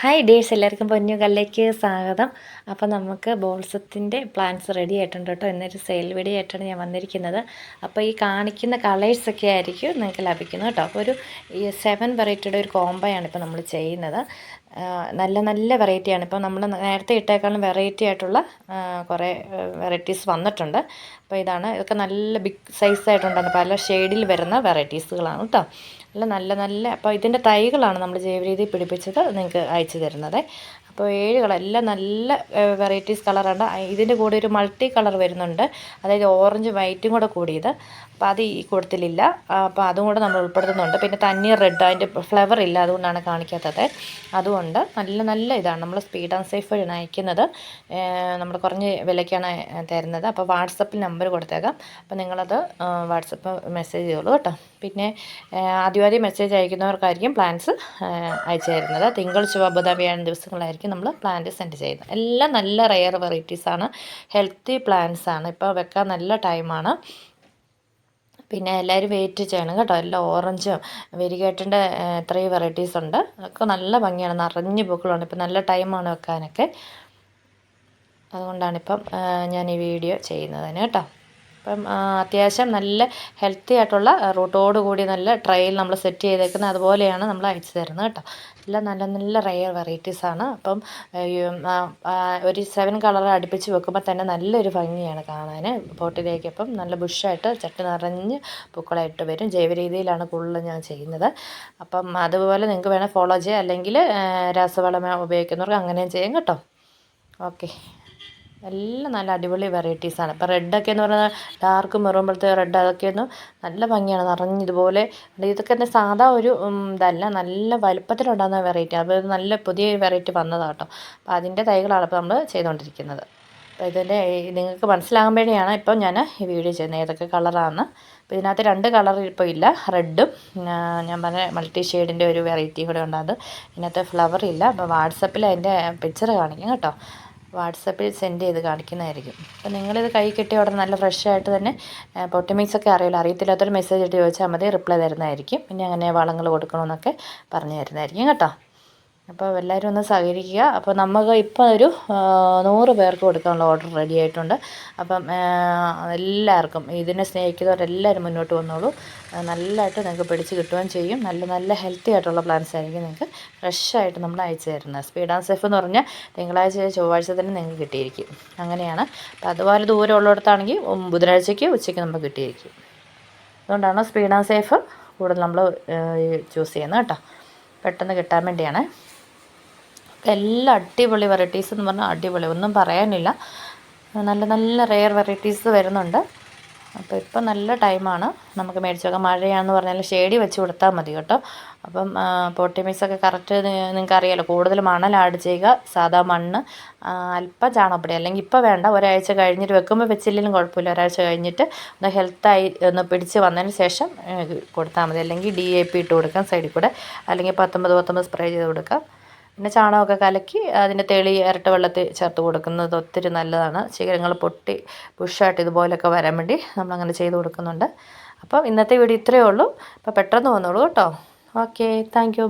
Hi ഡേഴ്സ് എല്ലാവർക്കും പൊന്നു കല്ലേക്ക് സ്വാഗതം. അപ്പോൾ നമുക്ക് ബോൾസത്തിന്റെ പ്ലാന്റ്സ് റെഡി ആയിട്ടുണ്ട് കേട്ടോ എന്നൊരു സെയിൽ വീഡിയോ ആയിട്ടാണ് ഞാൻ വന്നിരിക്കുന്നത്. അപ്പോൾ ഈ കാണിക്കുന്ന കളേഴ്സൊക്കെ ആയിരിക്കും നിങ്ങൾക്ക് ലഭിക്കുന്നത് കേട്ടോ അപ്പോൾ ഒരു സെവൻ വെറൈറ്റിയുടെ ഒരു കോംബോയാണ് ഇപ്പോൾ നമ്മൾ ചെയ്യുന്നത്. നല്ല നല്ല വെറൈറ്റിയാണ് ഇപ്പോൾ നമ്മൾ നേരത്തെ ഇട്ടേക്കാളും വെറൈറ്റി ആയിട്ടുള്ള കുറേ വെറൈറ്റീസ് വന്നിട്ടുണ്ട്. അപ്പോൾ ഇതാണ്. ഇതൊക്കെ നല്ല ബിഗ് സൈസ് ആയിട്ടുണ്ടാകുന്ന പല ഷെയ്ഡിൽ വരുന്ന വെറൈറ്റീസുകളാണ് കേട്ടോ നല്ല നല്ല നല്ല അപ്പോൾ ഇതിന്റെ തൈകളാണ് നമ്മൾ ജൈവ രീതിയിൽ പിടിപ്പിച്ചത്. നിങ്ങൾക്ക് തരുന്നത്. അപ്പോൾ ഏഴ് കളർ എല്ലാം നല്ല വെറൈറ്റീസ് കളറാണ്. ഇതിന്റെ കൂടെ ഒരു മൾട്ടി കളർ വരുന്നുണ്ട്. അതായത് ഓറഞ്ച് വൈറ്റും കൂടെ കൂടിയത്. അപ്പോൾ അത് ഈ കൂട്ടത്തിലില്ല. അപ്പോൾ അതും കൂടെ നമ്മൾ ഉൾപ്പെടുത്തുന്നുണ്ട്. പിന്നെ തന്നെ റെഡ് അതിന്റെ ഫ്ലവർ ഇല്ല അതുകൊണ്ടാണ് കാണിക്കാത്തത്. അതുകൊണ്ട് നല്ല നല്ല ഇതാണ്. നമ്മൾ സ്പീഡ് ആൻഡ് സേഫ് വഴിയാണ് അയക്കുന്നത്. നമ്മൾ കുറഞ്ഞ വിലയ്ക്കാണ് തരുന്നത്. അപ്പോൾ വാട്സപ്പിൽ നമ്പർ കൊടുത്തേക്കാം. അപ്പോൾ നിങ്ങളത് വാട്സപ്പ് മെസ്സേജ് ചെയ്തോളൂ കേട്ടോ. പിന്നെ ആദ്യമാദ്യം മെസ്സേജ് അയക്കുന്നവർക്കായിരിക്കും പ്ലാൻസ് അയച്ചു തരുന്നത്. തിങ്കൾ ചൊവ്വ ബുധ വ്യാഴം ദിവസങ്ങളായിരിക്കും നമ്മൾ പ്ലാന്റ് സെൻഡ് ചെയ്യുന്നത്. എല്ലാം നല്ല റെയർ വെറൈറ്റീസാണ് ഹെൽത്തി പ്ലാന്റ്സ് ആണ്. ഇപ്പോൾ വെക്കാൻ നല്ല ടൈമാണ് പിന്നെ എല്ലാവരും വെയിറ്റ് ചെയ്യണം കേട്ടോ. എല്ലാം ഓറഞ്ചും വെരികേട്ടിന്റെ എത്രയും വെറൈറ്റീസ് ഉണ്ട്. അതൊക്കെ നല്ല ഭംഗിയാണ്. നിറഞ്ഞ് പൂക്കളുണ്ട് ഇപ്പം നല്ല ടൈമാണ് വെക്കാനൊക്കെ. അതുകൊണ്ടാണിപ്പം ഞാൻ ഈ വീഡിയോ ചെയ്യുന്നതിന് കേട്ടോ. അപ്പം അത്യാവശ്യം നല്ല ഹെൽത്തി ആയിട്ടുള്ള റൂട്ടോട് കൂടി നല്ല ട്രയൽ നമ്മൾ സെറ്റ് ചെയ്തേക്കുന്നത് അതുപോലെയാണ് നമ്മൾ അയച്ചു തരുന്നത് കേട്ടോ. എല്ലാം നല്ല നല്ല റയർ വെറൈറ്റീസാണ് അപ്പം ഒരു സെവൻ കളർ അടുപ്പിച്ച് വെക്കുമ്പോൾ തന്നെ നല്ലൊരു ഭംഗിയാണ് കാണാൻ പോട്ടിലേക്ക് അപ്പം നല്ല ബുഷായിട്ട് ചട്ടി നിറഞ്ഞ് പൂക്കളായിട്ട് വരും. ജൈവ രീതിയിലാണ് കൂടുതലും ഞാൻ ചെയ്യുന്നത്. അപ്പം അതുപോലെ നിങ്ങൾക്ക് വേണേൽ ഫോളോ ചെയ്യാം. അല്ലെങ്കിൽ രാസവളം ഉപയോഗിക്കുന്നവർക്ക് അങ്ങനെയും ചെയ്യാം കേട്ടോ. ഓക്കെ എല്ലാം നല്ല അടിപൊളി വെറൈറ്റീസാണ് ഇപ്പോൾ റെഡൊക്കെ എന്ന് പറഞ്ഞാൽ ഡാർക്ക് മെറുമ്പോഴത്തെ റെഡ് അതൊക്കെയൊന്നും നല്ല ഭംഗിയാണ്. നിറഞ്ഞിതുപോലെ ഇതൊക്കെ തന്നെ സാധാ ഒരു ഇതല്ല. നല്ല വലുപ്പത്തിലുണ്ടാകുന്ന വെറൈറ്റി അപ്പോൾ നല്ല പുതിയ വെറൈറ്റി വന്നതാണ് കേട്ടോ. അപ്പോൾ അതിന്റെ തൈകളാണ് ഇപ്പോൾ നമ്മൾ ചെയ്തുകൊണ്ടിരിക്കുന്നത് അപ്പോൾ ഇതിന്റെ നിങ്ങൾക്ക് മനസ്സിലാകാൻ വേണ്ടിയാണ് ഇപ്പോൾ ഞാൻ ഈ വീഡിയോ ചെയ്യുന്നത്. ഏതൊക്കെ കളറാണ് അപ്പോൾ ഇതിനകത്ത് രണ്ട് കളർ ഇപ്പോൾ ഇല്ല. റെഡും ഞാൻ പറഞ്ഞ മൾട്ടി ഷെയ്ഡിന്റെ ഒരു വെറൈറ്റി കൂടെ ഉണ്ട് അത്. ഇതിനകത്ത് ഫ്ലവർ ഇല്ല. അപ്പോൾ വാട്സപ്പിൽ അതിന്റെ പിക്ചർ കാണിക്കും കേട്ടോ. വാട്സപ്പിൽ സെൻഡ് ചെയ്ത് കാണിക്കുന്നതായിരിക്കും. അപ്പോൾ നിങ്ങളിത് കൈ കിട്ടിയ ഉടനെ നല്ല ഫ്രഷ് ആയിട്ട് തന്നെ പൊട്ടിമിക്സ് ഒക്കെ അറിയില്ല അറിയത്തില്ലാത്തൊരു മെസ്സേജ് ഇട്ട് ചോദിച്ചാൽ മതി റിപ്ലൈ തരുന്നതായിരിക്കും. പിന്നെ അങ്ങനെ വളങ്ങൾ കൊടുക്കണമെന്നൊക്കെ പറഞ്ഞു തരുന്നതായിരിക്കും കേട്ടോ. അപ്പോൾ എല്ലാവരും ഒന്ന് സഹകരിക്കുക. അപ്പോൾ നമുക്ക് ഇപ്പോൾ ഒരു നൂറ് പേർക്ക് കൊടുക്കാനുള്ള ഓർഡർ റെഡി ആയിട്ടുണ്ട്. അപ്പം എല്ലാവർക്കും ഇതിനെ സ്നേഹിക്കുന്നവരെല്ലാവരും മുന്നോട്ട് വന്നോളൂ. നല്ലതായിട്ട് നിങ്ങൾക്ക് പിടിച്ച് കിട്ടുകയും ചെയ്യും. നല്ല നല്ല ഹെൽത്തി ആയിട്ടുള്ള പ്ലാൻസ് ആയിരിക്കും നിങ്ങൾക്ക് ഫ്രഷ് ആയിട്ട് നമ്മൾ അയച്ചു തരുന്നത്. സ്പീഡ് ആൻഡ് സേഫ് എന്ന് പറഞ്ഞാൽ തിങ്കളാഴ്ച ചൊവ്വാഴ്ച തന്നെ നിങ്ങൾക്ക് കിട്ടിയിരിക്കും. അങ്ങനെയാണ്. അപ്പോൾ അതുപോലെ ദൂരം ഉള്ളിടത്താണെങ്കിൽ ബുധനാഴ്ചയ്ക്ക് ഉച്ചയ്ക്ക് നമുക്ക് കിട്ടിയിരിക്കും. അതുകൊണ്ടാണ് സ്പീഡ് ആൻഡ് സേഫ് കൂടുതൽ നമ്മൾ ചൂസ് ചെയ്യുന്നത് കേട്ടോ. പെട്ടെന്ന് കിട്ടാൻ വേണ്ടിയാണ്. എല്ലാം അടിപൊളി വെറൈറ്റീസ് എന്ന് പറഞ്ഞാൽ അടിപൊളി. ഒന്നും പറയാനില്ല. നല്ല നല്ല റെയർ വെറൈറ്റീസ് വരുന്നുണ്ട്. അപ്പോൾ ഇപ്പം നല്ല ടൈമാണ് നമുക്ക് മേടിച്ചൊക്കെ മഴയാണെന്ന് പറഞ്ഞാൽ ഷേഡി വെച്ച് കൊടുത്താൽ മതി കേട്ടോ. അപ്പം പോട്ടിമീസൊക്കെ കറക്റ്റ് നിങ്ങൾക്ക് അറിയാലോ. കൂടുതൽ മണൽ ആഡ് ചെയ്യുക. സാധാ മണ്ണ് അല്പ ചാണകപ്പൊടി. അല്ലെങ്കിൽ ഇപ്പോൾ വേണ്ട. ഒരാഴ്ച കഴിഞ്ഞിട്ട് വെക്കുമ്പോൾ വെച്ചില്ലെങ്കിലും കുഴപ്പമില്ല. ഒരാഴ്ച കഴിഞ്ഞിട്ട് ഒന്ന് ഹെൽത്തായി ഒന്ന് പിടിച്ച് വന്നതിന് ശേഷം കൊടുത്താൽ മതി. അല്ലെങ്കിൽ ഡി എ പി ഇട്ട് കൊടുക്കാം. സൈഡിൽ കൂടെ. അല്ലെങ്കിൽ പത്തൊമ്പത് പത്തൊമ്പത് സ്പ്രേ ചെയ്ത് കൊടുക്കാം. പിന്നെ ചാണകമൊക്കെ കലക്കി അതിന്റെ തെളി ഇരട്ട വെള്ളത്തിൽ ചേർത്ത് കൊടുക്കുന്നത് ഒത്തിരി നല്ലതാണ്. ശിഖരങ്ങൾ പൊട്ടി പുഷായിട്ട് ഇതുപോലെയൊക്കെ വരാൻ വേണ്ടി നമ്മളങ്ങനെ ചെയ്ത് കൊടുക്കുന്നുണ്ട്. അപ്പം ഇന്നത്തെ വീഡിയോ ഇത്രയേ ഉള്ളൂ. അപ്പോൾ പെട്ടെന്ന് വന്നോളൂ കേട്ടോ. ഓക്കെ. Thank you.